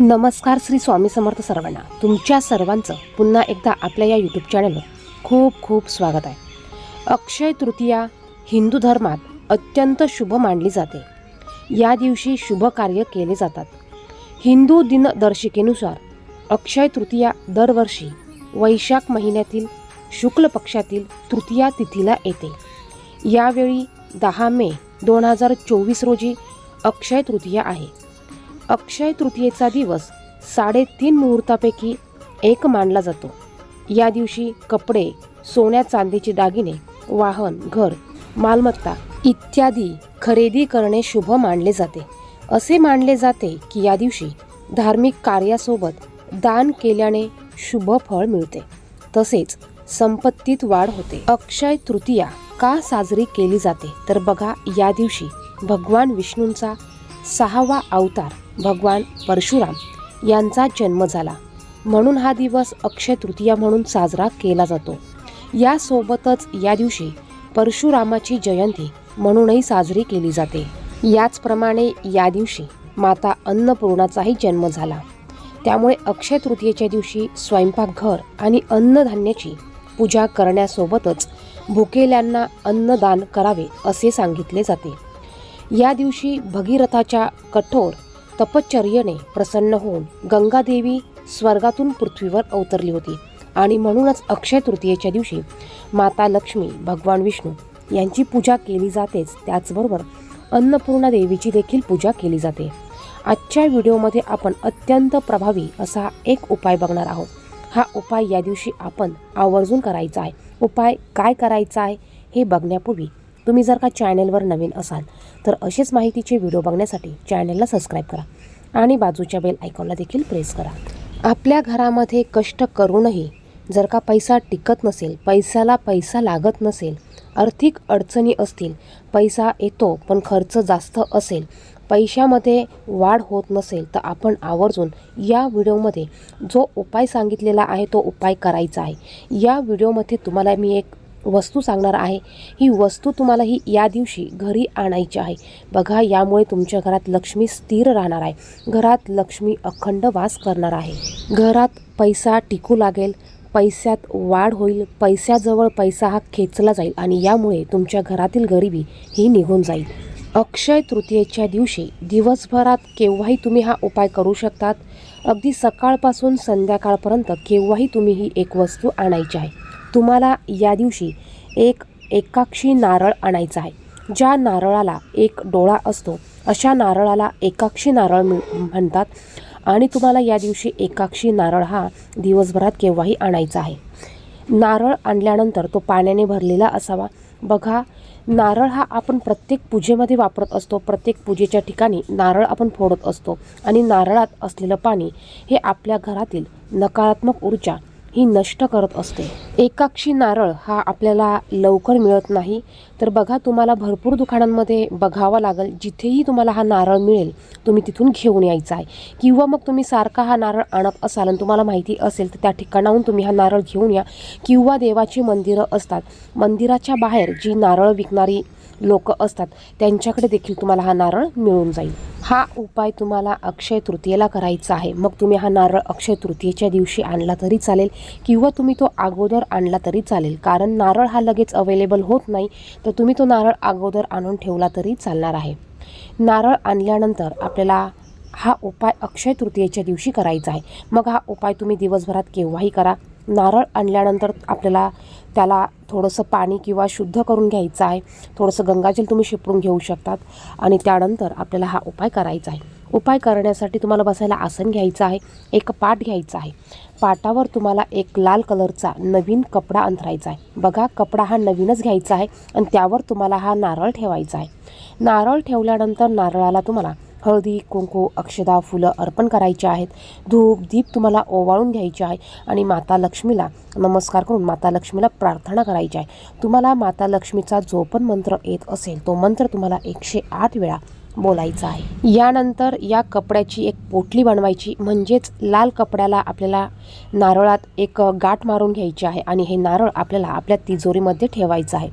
नमस्कार श्री स्वामी समर्थ सर्वांना. तुमच्या सर्वांचं पुन्हा एकदा आपल्या या यूट्यूब चॅनलवर खूप खूप स्वागत आहे. अक्षय तृतीया हिंदू धर्मात अत्यंत शुभ मानली जाते. या दिवशी शुभ कार्य केले जातात. हिंदू दिनदर्शिकेनुसार अक्षय तृतीया दरवर्षी वैशाख महिन्यातील शुक्ल पक्षातील तृतीया तिथीला येते. यावेळी दहा मे दोन हजार चोवीस रोजी अक्षय तृतीया आहे. अक्षय तृतीयेचा दिवस साडेतीन मुहूर्तापैकी एक मानला जातो. या दिवशी कपडे सोन्या चांदीचे दागिने वाहन घर मालमत्ता इत्यादी खरेदी करणे शुभ मानले जाते. असे मानले जाते की या दिवशी धार्मिक कार्यासोबत दान केल्याने शुभ फळ मिळते. तसेच संपत्तीत वाढ होते. अक्षय तृतीया का साजरी केली जाते? तर बघा या दिवशी भगवान विष्णूंचा सहावा अवतार भगवान परशुराम यांचा जन्म झाला. म्हणून हा दिवस अक्षय तृतीया म्हणून साजरा केला जातो. यासोबतच या दिवशी परशुरामाची जयंती म्हणूनही साजरी केली जाते. याचप्रमाणे या दिवशी माता अन्नपूर्णाचाही जन्म झाला. त्यामुळे अक्षय तृतीयेच्या दिवशी स्वयंपाकघर आणि अन्नधान्याची पूजा करण्यासोबतच भुकेल्यांना अन्नदान करावे असे सांगितले जाते. या दिवशी भगीरथाच्या कठोर तपश्चर्येने प्रसन्न होऊन गंगादेवी स्वर्गातून पृथ्वीवर अवतरली होती. आणि म्हणूनच अक्षय तृतीयेच्या दिवशी माता लक्ष्मी भगवान विष्णू यांची पूजा केली जातेच. त्याचबरोबर अन्नपूर्णा देवीची देखील पूजा केली जाते. आजच्या व्हिडिओमध्ये आपण अत्यंत प्रभावी असा एक उपाय बघणार आहोत. हा उपाय या दिवशी आपण आवर्जून करायचा आहे. उपाय काय करायचा आहे हे बघण्यापूर्वी तुम्ही जर का चॅनेलवर नवीन असाल तर असेच माहितीचे व्हिडिओ बघण्यासाठी चॅनलला सबस्क्राईब करा आणि बाजूच्या बेल आयकॉनला देखील प्रेस करा. आपल्या घरामध्ये कष्ट करूनही जर का पैसा टिकत नसेल पैशाला पैसा लागत नसेल आर्थिक अडचणी असतील पैसा येतो पण खर्च जास्त असेल पैशामध्ये वाढ होत नसेल तर आपण आवर्जून या व्हिडिओमध्ये जो उपाय सांगितलेला आहे तो उपाय करायचा आहे. या व्हिडिओमध्ये तुम्हाला मी एक वस्तू सांगणार आहे. ही वस्तू तुम्हाला ही या दिवशी घरी आणायची आहे. बघा यामुळे तुमच्या घरात लक्ष्मी स्थिर राहणार आहे. घरात लक्ष्मी अखंड वास करणार आहे. घरात पैसा टिकू लागेल. पैशात वाढ होईल. पैशाजवळ पैसा हा खेचला जाईल आणि यामुळे तुमच्या घरातील गरिबी ही निघून जाईल. अक्षय तृतीयेच्या दिवशी दिवसभरात केव्हाही तुम्ही हा उपाय करू शकतात. अगदी सकाळपासून संध्याकाळपर्यंत केव्हाही तुम्ही ही एक वस्तू आणायची आहे. तुम्हाला या दिवशी एक एकाक्षी नारळ आणायचा आहे. ज्या नारळाला एक डोळा असतो अशा नारळाला एकाक्षी नारळ मिळ- म्हणतात. आणि तुम्हाला या दिवशी एकाक्षी नारळ हा दिवसभरात केव्हाही आणायचा आहे. नारळ आणल्यानंतर तो पाण्याने भरलेला असावा. बघा नारळ हा आपण प्रत्येक पूजेमध्ये वापरत असतो. प्रत्येक पूजेच्या ठिकाणी नारळ आपण फोडत असतो. आणि नारळात असलेलं पाणी हे आपल्या घरातील नकारात्मक ऊर्जा ही नष्ट करत असते. एकाक्षी नारळ हा आपल्याला लवकर मिळत नाही. तर बघा तुम्हाला भरपूर दुकानांमध्ये बघावं लागेल. जिथेही तुम्हाला हा नारळ मिळेल तुम्ही तिथून घेऊन यायचा आहे. किंवा मग तुम्ही सारखा हा नारळ आणत असाल आणि तुम्हाला माहिती असेल तर त्या ठिकाणाहून तुम्ही हा नारळ घेऊन या. किंवा देवाची मंदिरं असतात. मंदिराच्या बाहेर जी नारळ विकणारी लोक असतात त्यांच्याकडे देखील तुम्हाला हा नारळ मिळून जाईल. हा उपाय तुम्हाला अक्षय तृतीयेला करायचा आहे. मग तुम्ही हा नारळ अक्षय तृतीयेच्या दिवशी आणला तरी चालेल किंवा तुम्ही तो अगोदर आणला तरी चालेल. कारण नारळ हा लगेच अवेलेबल होत नाही तर तुम्ही तो नारळ अगोदर आणून ठेवला तरी चालणार आहे. नारळ आणल्यानंतर आपल्याला हा उपाय अक्षय तृतीयेच्या दिवशी करायचा आहे. मग हा उपाय तुम्ही दिवसभरात केव्हाही करा. नारळ आणल्यानंतर आपल्याला त्याला थोडंसं पाणी किंवा शुद्ध करून घ्यायचं आहे. थोडंसं गंगाजल तुम्ही शिपडून घेऊ शकतात. आणि त्यानंतर आपल्याला हा उपाय करायचा आहे. उपाय करण्यासाठी तुम्हाला बसायला आसन घ्यायचं आहे. एक पाट घ्यायचा आहे. पाटावर तुम्हाला एक लाल कलरचा नवीन कपडा अंथरायचा आहे. बघा कपडा हा नवीनच घ्यायचा आहे आणि त्यावर तुम्हाला हा नारळ ठेवायचा आहे. नारळ ठेवल्यानंतर नारळाला तुम्हाला हळदी कुंकू अक्षदा फुलं अर्पण करायची आहेत. धूप दीप तुम्हाला ओवाळून घ्यायची आहे आणि माता लक्ष्मीला नमस्कार करून माता लक्ष्मीला प्रार्थना करायची आहे. तुम्हाला माता लक्ष्मीचा जो पण मंत्र येत असेल तो मंत्र तुम्हाला एकशे आठ वेळा बोलायचं आहे. यानंतर या कपड्याची एक पोटली बनवायची म्हणजेच लाल कपड्याला आपल्याला नारळात एक गाठ मारून घ्यायची आहे आणि हे नारळ आपल्याला आपल्या तिजोरीमध्ये ठेवायचं आहे.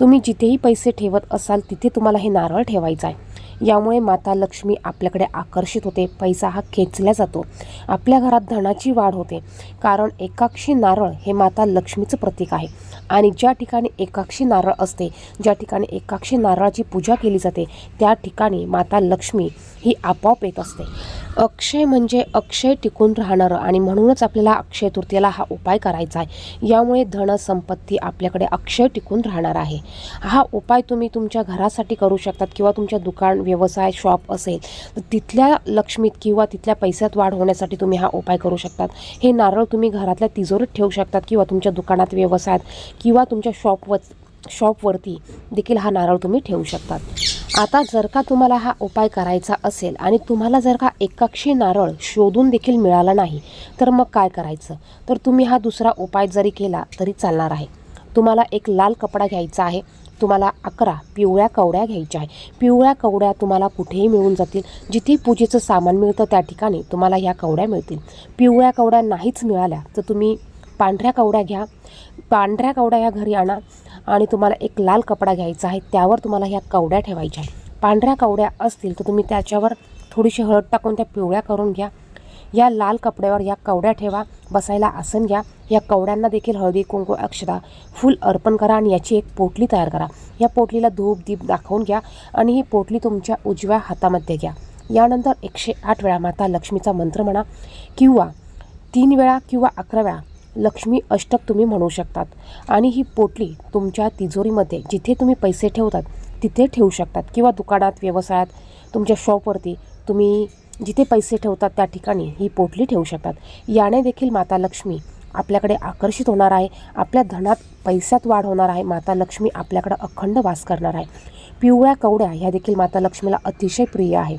तुम्ही जिथेही पैसे ठेवत असाल तिथे तुम्हाला हे नारळ ठेवायचं आहे. यामुळे माता लक्ष्मी आपल्याकडे आकर्षित होते. पैसा हा खेचला जातो. आपल्या घरात धनाची वाढ होते. कारण एकाक्षी नारळ हे माता लक्ष्मीचं प्रतीक आहे. आणि ज्या ठिकाणी एकाक्षी नारळ असते ज्या ठिकाणी एकाक्षी नारळाची पूजा केली जाते त्या ठिकाणी माता लक्ष्मी ही आपोआप येत असते. अक्षय म्हणजे अक्षय टिकून राहणारं आणि म्हणूनच आपल्याला अक्षय तृतीयेला हा उपाय करायचा आहे. यामुळे धन संपत्ती आपल्याकडे अक्षय टिकून राहणार आहे. हा उपाय तुम्ही तुमच्या घरासाठी करू शकतात किंवा तुमच्या दुकान व्यवसाय शॉप असेल तर तिथल्या लक्ष्मीत किंवा तिथल्या पैशात वाढ होण्यासाठी तुम्ही हा उपाय करू शकतात. हे नारळ तुम्ही घरातल्या तिजोरीत ठेवू शकतात किंवा तुमच्या दुकानात व्यवसायात किंवा तुमच्या शॉपवर शॉपवरती देखील हा नारळ तुम्ही ठेवू शकतात. आता जर का तुम्हाला हा उपाय करायचा असेल आणि तुम्हाला जर का एकाक्षी नारळ शोधून देखील मिळाला नाही तर मग काय करायचं? तर तुम्ही हा दुसरा उपाय जरी केला तरी चालणार आहे. तुम्हाला एक लाल कपडा घ्यायचा आहे तुम्हाला अकरा पिवळ्या कवड्या घ्यायच्या आहे. पिवळ्या कवड्या तुम्हाला कुठेही मिळून जातील. जिथे पूजेचं सामान मिळतं त्या ठिकाणी तुम्हाला ह्या कवड्या मिळतील. पिवळ्या कवड्या नाहीच मिळाल्या तर तुम्ही पांढऱ्या कवड्या घ्या. पांढऱ्या कवड्या या घरी आणा. आणि तुम्हाला एक लाल कपडा घ्यायचा आहे त्यावर तुम्हाला ह्या कवड्या ठेवायच्या आहेत. पांढऱ्या कवड्या असतील तर तुम्ही त्याच्यावर थोडीशी हळद टाकून त्या पिवळ्या करून घ्या. या लाल कपड्यावर या कवड्या ठेवा बसायला आसन घ्या. या कवड्यांना देखील हळदी कुंकू अक्षदा फुल अर्पण करा आणि याची एक पोटली तयार करा. या पोटलीला धूप दीप दाखवून घ्या आणि ही पोटली तुमच्या उजव्या हातामध्ये घ्या. यानंतर एकशे आठ वेळा माता लक्ष्मीचा मंत्र म्हणा किंवा तीन वेळा किंवा अकरा वेळा लक्ष्मी अष्टक तुम्ही म्हणू शकतात. आणि ही पोटली तुमच्या तिजोरीमध्ये जिथे तुम्ही पैसे ठेवतात तिथे ठेवू शकतात. किंवा दुकानात व्यवसायात तुमच्या शॉपवरती तुम्ही जिथे पैसे ठेवतात त्या ठिकाणी ही पोटली ठेवू शकतात. याने देखील माता लक्ष्मी आपल्याकडे आकर्षित होणार आहे. आपल्या धनात पैशात वाढ होणार आहे. माता लक्ष्मी आपल्याकडे अखंड वास करणार आहे. पिवळ्या कवड्या ह्या देखील माता लक्ष्मीला अतिशय प्रिय आहे.